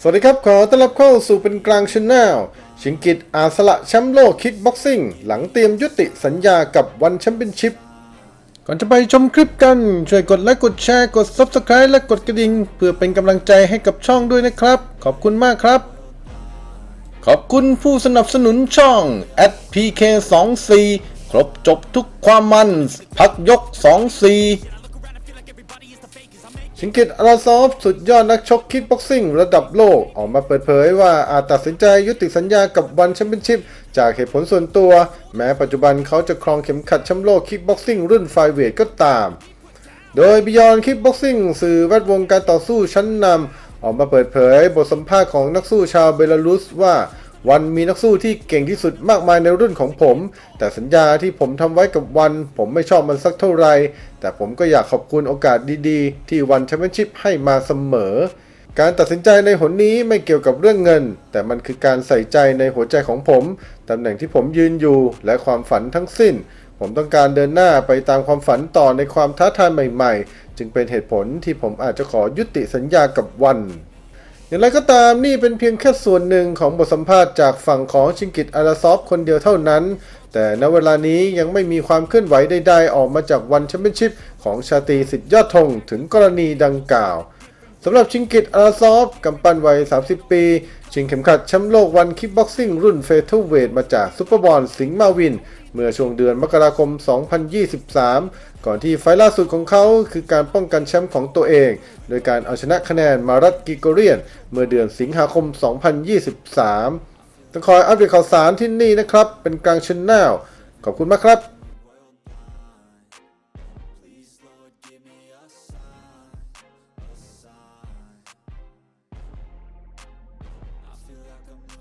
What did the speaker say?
สวัสดีครับ ขอต้อนรับเข้าสู่เป็นกลางช n แนลชิงกิตอาสละแชมป์โลกคิกบ็อกซิ่ง หลังเตรียมยุติสัญญากับวันแชมเปี้ยนชิพ ก่อนจะไปชมคลิปกัน ช่วยกดไลค์กดแชร์กด Subscribe และกดกระดิ่งเพื่อเป็นกำลังใจให้กับช่องด้วยนะครับ ขอบคุณมากครับ ขอบคุณผู้สนับสนุนช่อง @pk24 ครบจบทุกความมัน พักยก 24 ชิงกิตอาราซอฟสุดยอดนักชกคิกบ็อกซิ่งระดับโลก ออกมาเปิดเผยว่าอาจตัดสินใจยุติสัญญากับวันแชมเปี้ยนชิพจากเหตุผลส่วนตัว แม้ปัจจุบันเขาจะครองเข็มขัดแชมป์โลกคิกบ็อกซิ่งรุ่นไฟเวทก็ตาม โดย Beyond Kickboxing สื่อแวดวงการต่อสู้ชั้นนำออกมาเปิดเผยบทสัมภาษณ์ของนักสู้ชาวเบลารุสว่า วันมีนักสู้ที่เก่งที่สุดมากมายในรุ่นของผม แต่สัญญาที่ผมทำไว้กับวัน ผมไม่ชอบมันสักเท่าไหร่แต่ผมก็อยากขอบคุณโอกาสดีๆ ที่วันแชมเปี้ยนชิพให้มาเสมอ การตัดสินใจในหนนี้ไม่เกี่ยวกับเรื่องเงิน แต่มันคือการใส่ใจในหัวใจของผมตำแหน่งที่ผมยืนอยู่และความฝันทั้งสิ้น ผมต้องการเดินหน้าไปตามความฝันต่อในความท้าทายใหม่ ๆ จึงเป็นเหตุผลที่ผมอาจจะขอยุติสัญญากับวัน อย่างไรก็ตามนี่เป็นเพียงแค่ส่วนหนึ่งของบทสัมภาษณ์จากฝั่งของชิงกิตอาราซอฟคนเดียวเท่านั้น แต่ณเวลานี้ยังไม่มีความเคลื่อนไหวใดๆออกมาจากวันแชมเปี้ยนชิพของชาตรีสิทธิ์ยอดธงถึงกรณีดังกล่าว สำหรับชิงกิตอาราซอฟกำปั้นวัย 30 ปี ชิงเข็มขัดแชมป์โลกวันคิกบ็อกซิ่งรุ่นเฟเธอร์เวทมาจากซุปเปอร์บอลสิงห์มาวิน เมื่อช่วงเดือนมกราคม 2023 ก่อนที่ไฟล์ล่าสุดของเขาคือการป้องกันแชมป์ของตัวเอง โดยการเอาชนะคะแนนมารัตกิโกเรียน เมื่อเดือนสิงหาคม 2023ต้องคอยอัปเดตข่าวสารที่นี่นะครับ เป็นกลางชนแนลขอบคุณมากครับ